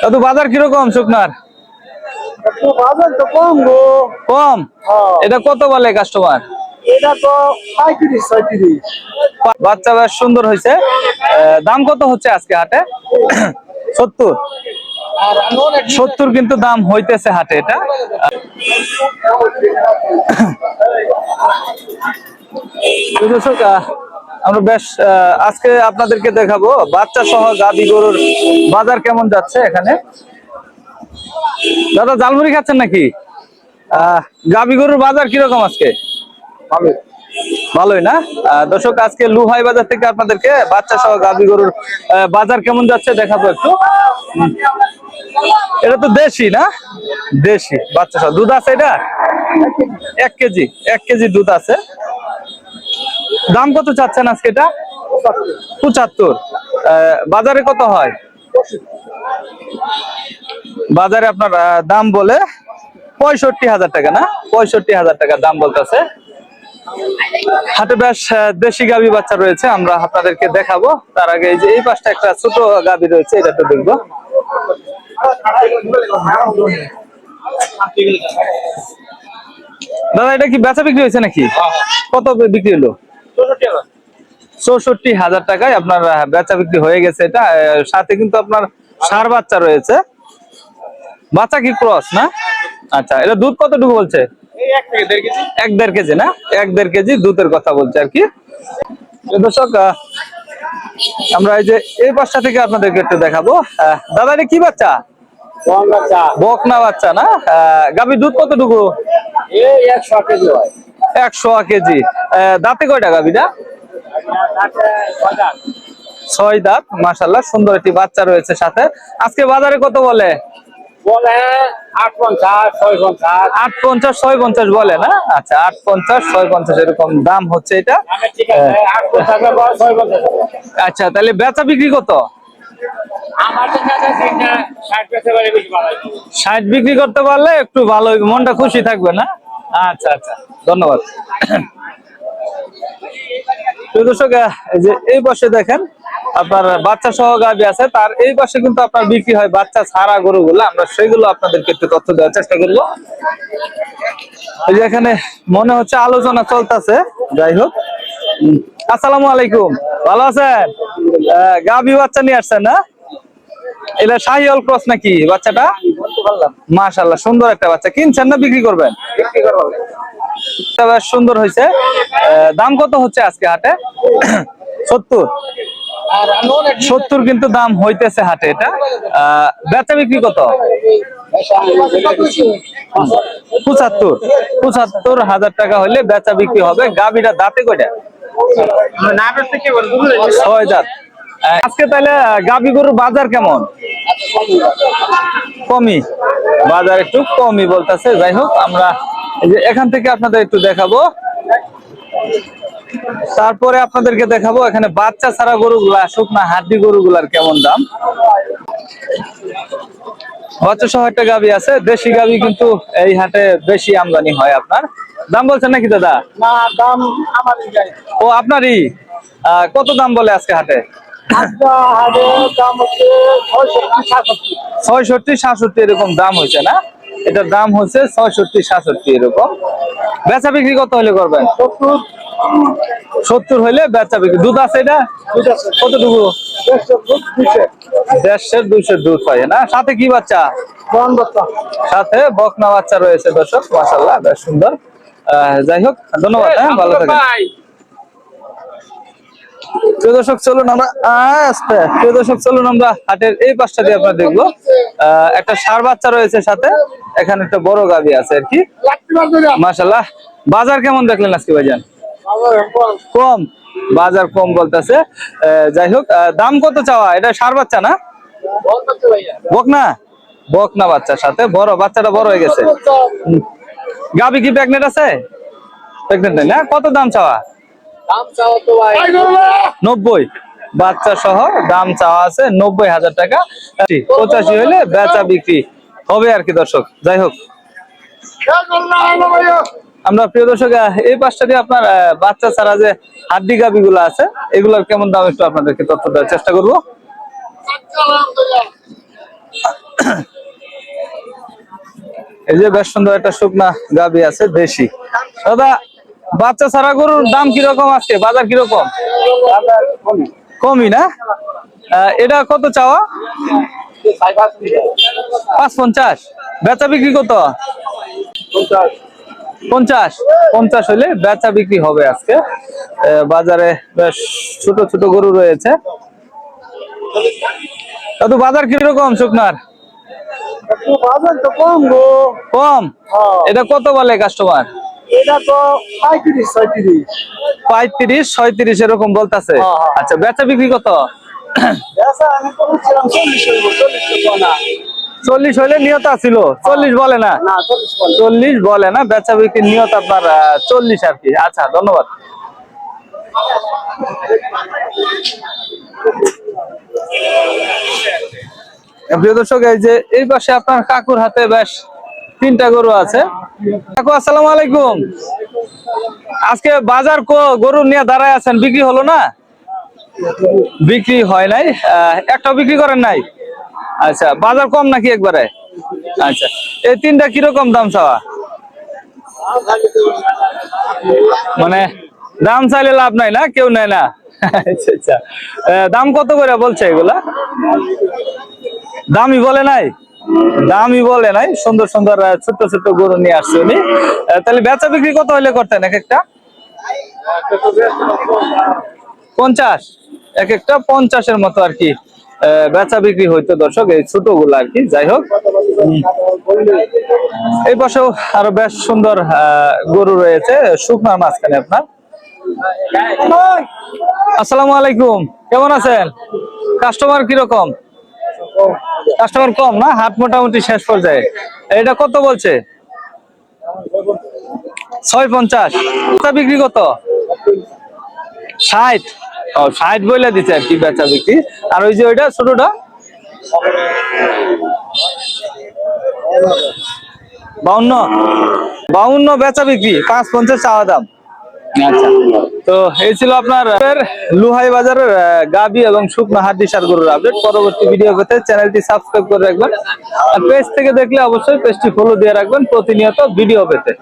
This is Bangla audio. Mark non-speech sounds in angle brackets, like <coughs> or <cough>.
দাদু বাজার কীরকম শুকনার? বাজার তো কম গো। কম? হ্যাঁ। এটা কত বলে কাস্টমার এটা তো পঁয়ত্রিশ ছয়ত্রিশ। বাচ্চা বেশ সুন্দর হয়েছে। দাম কত হচ্ছে আজকে হাটে? <coughs> সত্তর। আর সত্তর কিন্তু দাম হইতেছে হাটে এটা। <coughs> দর্শক আমরা বেশ আজকে আপনাদেরকে দেখাবো বাচ্চা সহ গাবি গরুর বাজার কেমন যাচ্ছে এখানে। দাদা জালমুড়ি খাচ্ছেন নাকি? গাবি গরুর বাজার কীরকম আজকে? ভালো ভালোই না? দর্শক আজকে লুহাই বাজার থেকে আপনাদেরকে বাচ্চা সহ গাবি গরুর বাজার কেমন যাচ্ছে দেখাবো একটু। এটা তো দেশি না? দেশি বাচ্চা সহ। দুধ আছে এটা? এক কেজি এক কেজি দুধ আছে। দাম কত চাচ্ছেন আজকে এটা? পঁচাত্তর। বাজারে কত হয়? বাজারে আপনার দাম বলে পঁয়ষট্টি হাজার টাকা না? পঁয়ষট্টি হাজার টাকা দাম বলতেছে। হাটে বেশ দেশি গাবি বাচ্চা রয়েছে আমরা আপনাদেরকে দেখাবো। তার আগে এই যে এই পাশটা একটা ছোট গাভী রয়েছে এটা তো দেখব। দাদা এটা কি বেচা বিক্রি হয়েছে নাকি? কত বিক্রি হলো? চৌষট্টি হাজার। টাকায় আপনার বেচা বিক্রি হয়ে গেছে এটা। সাথে কিন্তু আপনার সার বাচ্চা রয়েছে। বাচ্চা কি ক্রস না? আচ্ছা এটা দুধ কতটুকু বলছে? এক দেড় কেজি। এক না? এক দেড় কেজি দুধের কথা বলছে আর কি। দর্শক আমরা এই যে এই বাচ্চা থেকে আপনাদেরকে একটু দেখাবো। দাদা এটা কি বাচ্চা? বকনা বাচ্চা। না? গাভীর দুধ কতটুকু? একশো কেজি হয়। একশো কেজি। দাঁতে কয়টা গাভীটা ছয় দাঁত মাসাল্লাহ সুন্দর একটি বাচ্চা রয়েছে সাথে। আজকে বাজারে কত বলে? আট পঞ্চাশ ছয় পঞ্চাশ। বলে না? আচ্ছা আট পঞ্চাশ ছয় পঞ্চাশ এরকম দাম হচ্ছে এটা। আচ্ছা তাহলে বেচা বিক্রি কত? ষাট বিক্রি করতে পারলে একটু ভালো মনটা খুশি থাকবে না? আচ্ছা আচ্ছা ধন্যবাদ। দর্শক এই যে এই পাশে দেখেন আপনার বাচ্চা সহ গাভী আছে তার এই পাশে কিন্তু আপনার বিক্রি হয় বাচ্চা ছাড়া গরুগুলো। আমরা সেগুলো আপনাদেরকে একটু তথ্য দেওয়ার চেষ্টা করব। এখানে মনে হচ্ছে আলোচনা চলতেছে যাই হোক। আসসালামু আলাইকুম ভালো আছেন? গাভী বাচ্চা নিয়ে আসছেন না? এটা শাহিওয়াল ক্রস নাকি বাচ্চাটা? মাশাল্লাহ সুন্দর একটা বাচ্চা। কিনছেন না বিক্রি করবেন? বেশ সুন্দর হয়েছে। দাম কত হচ্ছে আজকে হাটে? সত্তর। সত্তর কিন্তু দাম হইতেছে হাটে এটা। বেচা বিক্রি কত? পঁচাত্তর। পঁচাত্তর হাজার টাকা হলে বেচা বিক্রি হবে। গাভীটা দাঁতে কয়টা? ছয় দাঁত। আজকে তাহলে গাভী গরুর বাজার কেমন? কমই বাজার একটু কমই বলতেছে। যাই হোক, আমরা এখান থেকে আপনাদের একটু দেখাবো। তারপরে আপনাদেরকে দেখাবো এখানে বাচ্চা ছাড়া গরুগুলা শুকনা হাড্ডি গরুগুলার কেমন দাম। বাচ্চা সহ একটা গাবি আছে দেশি গাবি কিন্তু এই হাটে বেশি আমদানি হয় আপনার। দাম বলছেন নাকি দাদা? না দাম আমারই ও আপনারই? কত দাম বলে আজকে হাটে? ছয়ষট্টি সাতষট্টি এরকম দাম হয়েছে না? এটার দাম হচ্ছে ছয়ষট্টি সাতষট্টি এরকম। বেচা বিক্রি কত হলে করবেন? সত্তর। হইলে বেচা বিক্রি। দুধ আছে এটা? কতটুকু? দেড়শের দুইশো। দুধ হয় না? সাথে কি বাচ্চা? সাথে বকনা বাচ্চা রয়েছে দর্শক। মাসাল্লাহ বেশ সুন্দর। আহ, যাই হোক ধন্যবাদ হ্যাঁ ভালো থাকেন। প্রিয় দর্শক চলুন আমরা আস্তে প্রিয় দর্শক চলুন আমরা হাটের এই পাশটা দিয়ে আপনার দেখব। আহ, একটা সার বাচ্চা রয়েছে সাথে। এখানে একটা বড় গাভি আছে আর কি। মাসাল্লাহ বাজার কেমন দেখলেন আজকে ভাইজান? কম। বাজার কম বলতেছে। যাই হোক আহ, দাম কত চাওয়া? এটা সার বাচ্চা না? বকনা? বকনা বাচ্চার সাথে। বড় বাচ্চাটা বড় হয়ে গেছে। গাবি কি প্রেগনেন্ট আছে? প্রেগনেন্ট না? কত দাম চাওয়া? নব্বই। বাচ্চা সহ দাম চাওয়া আছে নব্বই হাজার টাকা। পঁচাশি হলে বেচা বিক্রি। হবে আর কি, দর্শক। যাই হোক। আমরা প্রিয় দর্শক এই পাশটা দিয়ে আপনার বাচ্চা ছাড়া যে হাড্ডি গাভি গুলো আছে, এগুলোর কেমন দাম একটু আপনাদেরকে তথ্য দেওয়ার চেষ্টা করব? এই যে বেশ সুন্দর একটা শুকনা গাবি আছে, দেশি। দাদা, বাচ্চা ছাড়া গরুর দাম কীরকম আজকে? বাজার কীরকম? কমই না? এটা কত চাওয়া? পাঁচ পঞ্চাশ বেচা বিক্রি কত? পঞ্চাশ। পঞ্চাশ হলে বেচা বিক্রি হবে আজকে। বাজারে বেশ ছোট ছোট গরু রয়েছে। দাদু বাজার কীরকম শুকনার? বাজার তো কম গো। কম? হ্যাঁ। এটা কত বলে কাস্টমার এটা তো পঁয়ত্রিশ ছয়ত্রিশ। পঁয়ত্রিশ ছয়ত্রিশ এরকম বলতেছে। হ্যাঁ, হ্যাঁ। আচ্ছা বেচা বিক্রি কত? বেচা আমি চল্লিশ চল্লিশ তো না। চল্লিশ হইলে নিয়ত ছিল চল্লিশ বলে না? চল্লিশ বলে। না বেচা বিক্রির নিয়ত আপনার চল্লিশ আর কি। আচ্ছা ধন্যবাদ। প্রিয় দর্শক এই যে এই পাশে আপনার কাকুর হাতে বেশ তিনটা গরু আছে। কাকু আসসালামু আলাইকুম। আজকে বাজার কো- গরু নিয়ে দাঁড়ায় আছেন বিক্রি হলো না? বিক্রি হয় নাই। আহ, একটাও বিক্রি করেন নাই? আচ্ছা বাজার কম নাকি একবারে? আচ্ছা এই তিনটা কীরকম দাম চাওয়া? মানে দাম চাইলে লাভ নাই না, কেউ নেয় না? আচ্ছা আচ্ছা। দাম কত করে বলছে এগুলা? দামই বলে নাই? দামই বলে নাই, সুন্দর সুন্দর ছোট্ট ছোট্ট গরু নিয়ে আসছে উনি। তাহলে বেচা বিক্রি কত হলে করতেন এক একটা? পঞ্চাশ। এক একটা পঞ্চাশের মতো আর কি। বেচা বিক্রি হইতো দর্শক, এই ছোটগুলো আর কি। যাই হোক এই পাশেও আরও বেশ সুন্দর গরু রয়েছে। শুকনার মাঝখানে আপনার। আসসালামু আলাইকুম। কেমন আছেন? কাস্টমার কীরকম? কাস্টমার কম না? হাট মোটামুটি শেষ পর্যায়ে। এটা কত বলছে? ছয় পঞ্চাশ। বিক্রি কত? ষাট। ও, ষাট বইলে দিচ্ছে আর কি বেচা বিক্রি। আর ওই যে ওইটা ছোটটা? বাউন্ন। বাউন্ন বেচা বিক্রি, পাঁচ পঞ্চাশ চাওয়া দাম। আচ্ছা। তো এই ছিল আপনার লুহাই বাজারের গাবি এবং শুকনো হাড্ডি সার গরুর আপডেট পরবর্তী ভিডিও পেতে চ্যানেলটি সাবস্ক্রাইব করে রাখবেন। আর পেজ থেকে দেখলে অবশ্যই পেজটি ফলো দিয়ে রাখবেন প্রতিনিয়ত ভিডিও পেতে।